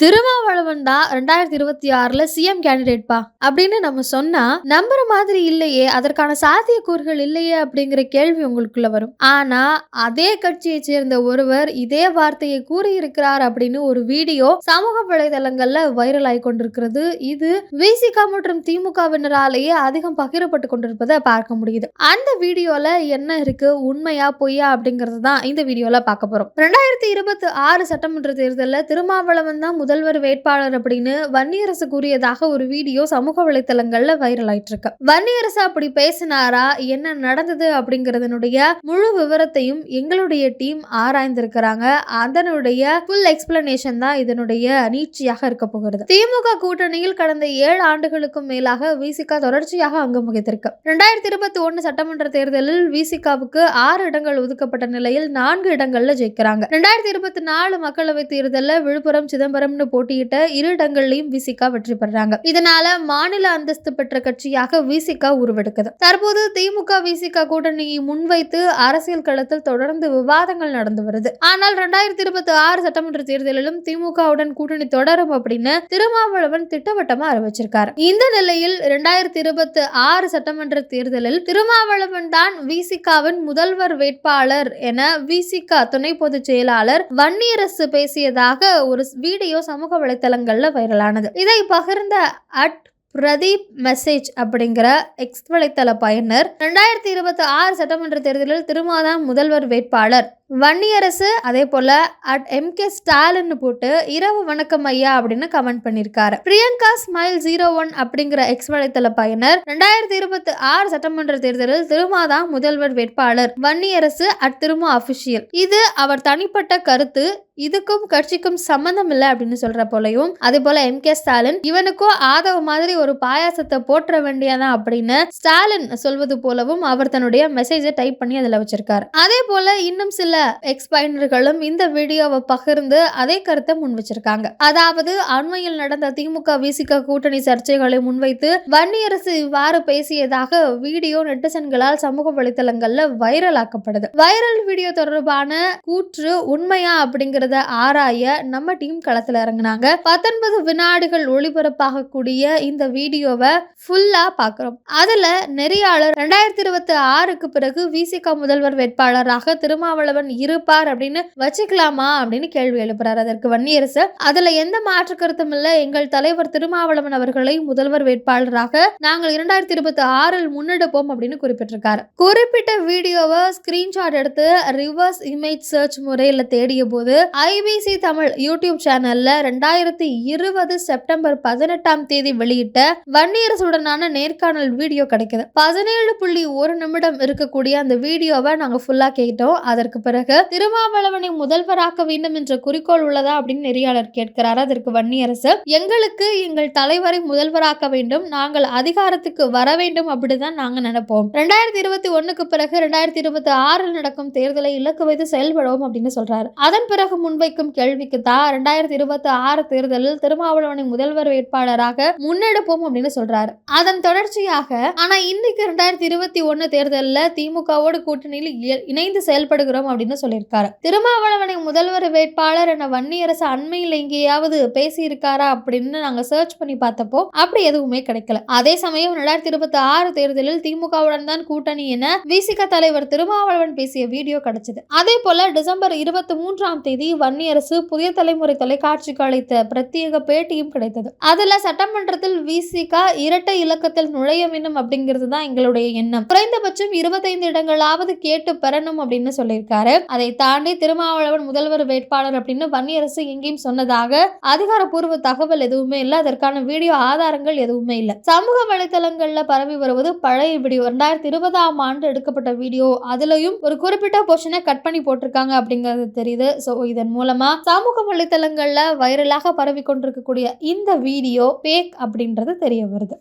திருமாவளவன் தான் ரெண்டாயிரத்தி இருபத்தி ஆறுல சிஎம் கேண்டிடேட்பா அப்படின்னு நம்ம சொன்னா நம்புற மாதிரி இல்லையே அதற்கான சாத்தியக்கூறுகள் இல்லையே அப்படிங்கிற கேள்வி உங்களுக்குள்ள வரும். ஆனா அதே கட்சியை சேர்ந்த ஒருவர் இதே வார்த்தையை கூறியிருக்கிறார் அப்படின்னு ஒரு வீடியோ சமூக வலைதளங்கள்ல வைரல் ஆகி கொண்டிருக்கிறது. இது விசிகா மற்றும் திமுகவினராலேயே அதிகம் பகிரப்பட்டு கொண்டிருப்பதை பார்க்க முடியுது. அந்த வீடியோல என்ன இருக்கு உண்மையா பொய்யா அப்படிங்கறது தான் இந்த வீடியோல பார்க்க போறோம். ரெண்டாயிரத்தி இருபத்தி ஆறு சட்டமன்ற தேர்தலில் திருமாவளவன் தான் முதல்வர் வேட்பாளர் அப்படின்னு வன்னியரசு கூறியதாக ஒரு வீடியோ சமூக வலைத்தளங்கள்ல வைரல் ஆயிட்டு இருக்கு வன்னியரசு அப்படி பேசினாரா? என்ன நடந்தது அப்படிங்கறதனுடைய முழு விவரத்தையும் எங்களுடைய டீம் ஆராய்ந்திருக்கிறாங்க. அதனுடைய ஃபுல் எக்ஸ்பிளனேஷன் தான் இதனுடைய நீட்சியாக இருக்க போகிறது. திமுக கூட்டணியில் கடந்த ஏழு ஆண்டுகளுக்கும் மேலாக விசிகா தொடர்ச்சியாக அங்கம் வகித்திருக்கு ரெண்டாயிரத்தி இருபத்தி ஒன்னு சட்டமன்ற தேர்தலில் விசிகாவுக்கு ஆறு இடங்கள் ஒதுக்கப்பட்ட நிலையில் நான்கு இடங்கள்ல ஜெயிக்கிறாங்க. ரெண்டாயிரத்தி இருபத்தி நாலு மக்களவை தேர்தலில் விழுப்புரம் சிதம்பரம் சிதம்பரம்னு போட்டியிட்ட இரு இடங்கள்லையும் விசிகா வெற்றி பெறாங்க. இதனால மாநில அந்தஸ்து பெற்ற கட்சியாக விசிகா உருவெடுக்குது. தற்போது திமுக விசிகா கூட்டணியை முன்வைத்து அரசியல் களத்தில் தொடர்ந்து விவாதங்கள் நடந்து வருது. ஆனால் ரெண்டாயிரத்தி இருபத்தி ஆறு சட்டமன்ற தேர்தலிலும் திமுகவுடன் கூட்டணி தொடரும் அப்படின்னு திருமாவளவன் திட்டவட்டமா அறிவிச்சிருக்காரு. இந்த நிலையில் இரண்டாயிரத்தி இருபத்தி ஆறு சட்டமன்ற தேர்தலில் திருமாவளவன் தான் விசிகாவின் முதல்வர் வேட்பாளர் என விசிகா துணை பொதுச் செயலாளர் வன்னியரசு பேசியதாக ஒரு வீடியோ சமூக வலைத்தளங்களில் வைரலானது. இதை பகிர்ந்த அட் பிரதீப் மெசேஜ் அப்படிங்கிற எக்ஸ் வலைத்தள பயனர் ரெண்டாயிரத்தி இருபத்தி ஆறு சட்டமன்ற தேர்தலில் திருமாதான் முதல்வர் வேட்பாளர் வன்னியரசு அதே போல அட் எம் கே ஸ்டாலின் போட்டு இரவு வணக்கம் ஐயா அப்படின்னு கமெண்ட் பண்ணியிருக்காரு பிரியங்கா ஸ்மைல் ஜீரோ ஒன் அப்படிங்கிற எக்ஸ் வலைத்தள பயனர் ரெண்டாயிரத்தி இருபத்தி ஆறு சட்டமன்ற தேர்தலில் திருமாதான் முதல்வர் வேட்பாளர் வன்னியரசு அட் திருமா அபிஷியல் இது அவர் தனிப்பட்ட கருத்து இதுக்கும் கட்சிக்கும் சம்மந்தம் இல்லை அப்படின்னு சொல்ற போலையும் அதே போல எம் கே ஸ்டாலின் இவனுக்கும் ஆதவ மாதிரி ஒரு பாயாசத்தை போற்ற வேண்டியதான் அப்படின்னு ஸ்டாலின் சொல்வது போலவும் அவர் தன்னுடைய மெசேஜை டைப் பண்ணி அதில் வச்சிருக்காரு. அதே போல இன்னும் சில எக்ஸ்பைனர்களும் இந்த வீடியோவை பகிர்ந்து அதே கருத்தை முன் வச்சிருக்காங்க அதாவது அண்மையில் நடந்த திமுக விசிக கூட்டணி சர்ச்சைகளை முன்வைத்து வன்னியரசு இவ்வாறு பேசியதாக வீடியோ நெட்டிசன்களால் சமூக வலைதளங்கள்ல வைரல் ஆக்கப்படுது வைரல் வீடியோ தொடர்பான கூற்று உண்மையா அப்படிங்கறத ஆராய நம்ம டீம் களத்துல இறங்குனாங்க. பத்தொன்பது வினாடிகள் ஒளிபரப்பாகக்கூடிய இந்த வீடியோவை ஃபுல்லா பாக்குறோம். அதுல நெறியாளர் ரெண்டாயிரத்தி இருபத்தி ஆறுக்கு பிறகு விசிக முதல்வர் வேட்பாளராக திருமாவளவன் இருப்பார் அப்படின்னு வச்சுக்கலாமா அப்படின்னு கேள்வி எழுப்புறாரு. அதற்கு வன்னியரசு அதுல எந்த மாற்று கருத்தும் இல்ல. எங்கள் தலைவர் திருமாவளவன் அவர்களை முதல்வர் வேட்பாளராக நாங்கள் இரண்டாயிரத்தி இருபத்தி ஆறில் முன்னெடுப்போம் அப்படின்னு குறிப்பிட்டிருக்காரு. குறிப்பிட்ட வீடியோவை ஸ்கிரீன்ஷாட் எடுத்து ரிவர்ஸ் இமேஜ் சர்ச் முறையில் தேடிய போது ஐபிசி தமிழ் யூடியூப் சேனல்ல ரெண்டாயிரத்தி இருபது செப்டம்பர் பதினெட்டாம் தேதி வெளியிட்ட வன்னியரசுடனான நேர்காணல் வீடியோ கிடைக்குது. பதினேழு புள்ளி ஒரு நிமிடம் இருக்கக்கூடிய அந்த வீடியோவை நாங்க ஃபுல்லா கேட்டோம். அதற்கு பிறகு பிறகு திருமாவளவனை முதல்வராக்க வேண்டும் என்ற குறிக்கோள் உள்ளதா அப்படின்னு நெறியாளர் கேட்கிறார். அதற்கு வன்னியரசு எங்களுக்கு எங்கள் தலைவரை முதல்வராக்க வேண்டும். நாங்கள் அதிகாரத்துக்கு வர வேண்டும் அப்படிதான் நாங்க நினைப்போம். ரெண்டாயிரத்தி இருபத்தி ஒண்ணுக்கு பிறகு ரெண்டாயிரத்தி இருபத்தி ஆறில் நடக்கும் தேர்தலை இலக்கு வைத்து செயல்படுவோம் அப்படின்னு சொல்றாரு. அதன் பிறகு முன்வைக்கும் கேள்விக்கு தான் ரெண்டாயிரத்தி இருபத்தி ஆறு தேர்தலில் திருமாவளவனை முதல்வர் வேட்பாளராக முன்னெடுப்போம் அப்படின்னு சொல்றாரு. அதன் தொடர்ச்சியாக ஆனா இன்னைக்கு ரெண்டாயிரத்தி இருபத்தி ஒன்னு தேர்தலில் திமுகவோடு கூட்டணியில் இ- இணைந்து செயல்படுகிறோம் அப்படின்னு சொல்லியிருக்காரு. திருமாவளவனை முதல்வர் வேட்பாளர் என வன்னியரசு அண்மையில் எங்கேயாவது பேசியிருக்காரா அப்படின்னு நாங்க சர்ச் பண்ணி பார்த்தப்போ அப்படி எதுவுமே கிடைக்கல. அதே சமயம் ரெண்டாயிரத்தி இருபத்தி ஆறு தேர்தலில் திமுகவுடன் தான் கூட்டணி என விசிக தலைவர் திருமாவளவன் பேசிய வீடியோ கிடைச்சது. அதே போல டிசம்பர் இருபத்தி மூன்றாம் தேதி வன்னியரசு புதிய தலைமுறை தொலைக்காட்சிக்கு அளித்த பிரத்யேக பேட்டியும் கிடைத்தது. அதுல சட்டமன்றத்தில் விசிகா இரட்டை இலக்கத்தில் நுழைய வேண்டும் அப்படிங்கிறது தான் எங்களுடைய எண்ணம். குறைந்தபட்சம் இருபத்தைந்து இடங்களாவது கேட்டு பெறணும் அப்படின்னு சொல்லியிருக்காரு. அதை தாண்டி திருமாவளவன் முதல்வர் வேட்பாளர் அப்படின்னு வன்னியரசு எங்கேயும் சொன்னதாக அதிகாரப்பூர்வ தகவல் எதுவுமே இல்லை. அதற்கான வீடியோ ஆதாரங்கள் எதுவுமே இல்லை. சமூக வலைதளங்கள்ல பரவி வருவது பழைய வீடியோ. ரெண்டாயிரத்தி இருபதாம் ஆண்டு எடுக்கப்பட்ட வீடியோ. அதுலயும் ஒரு குறிப்பிட்ட போர்ஷனை கட் பண்ணி போட்டிருக்காங்க அப்படிங்கிறது தெரியுது. ஸோ இதன் மூலமா சமூக வலைதளங்கள்ல வைரலாக பரவி கொண்டிருக்கக்கூடிய இந்த வீடியோ பேக் அப்படின்றது தெரிய வருது.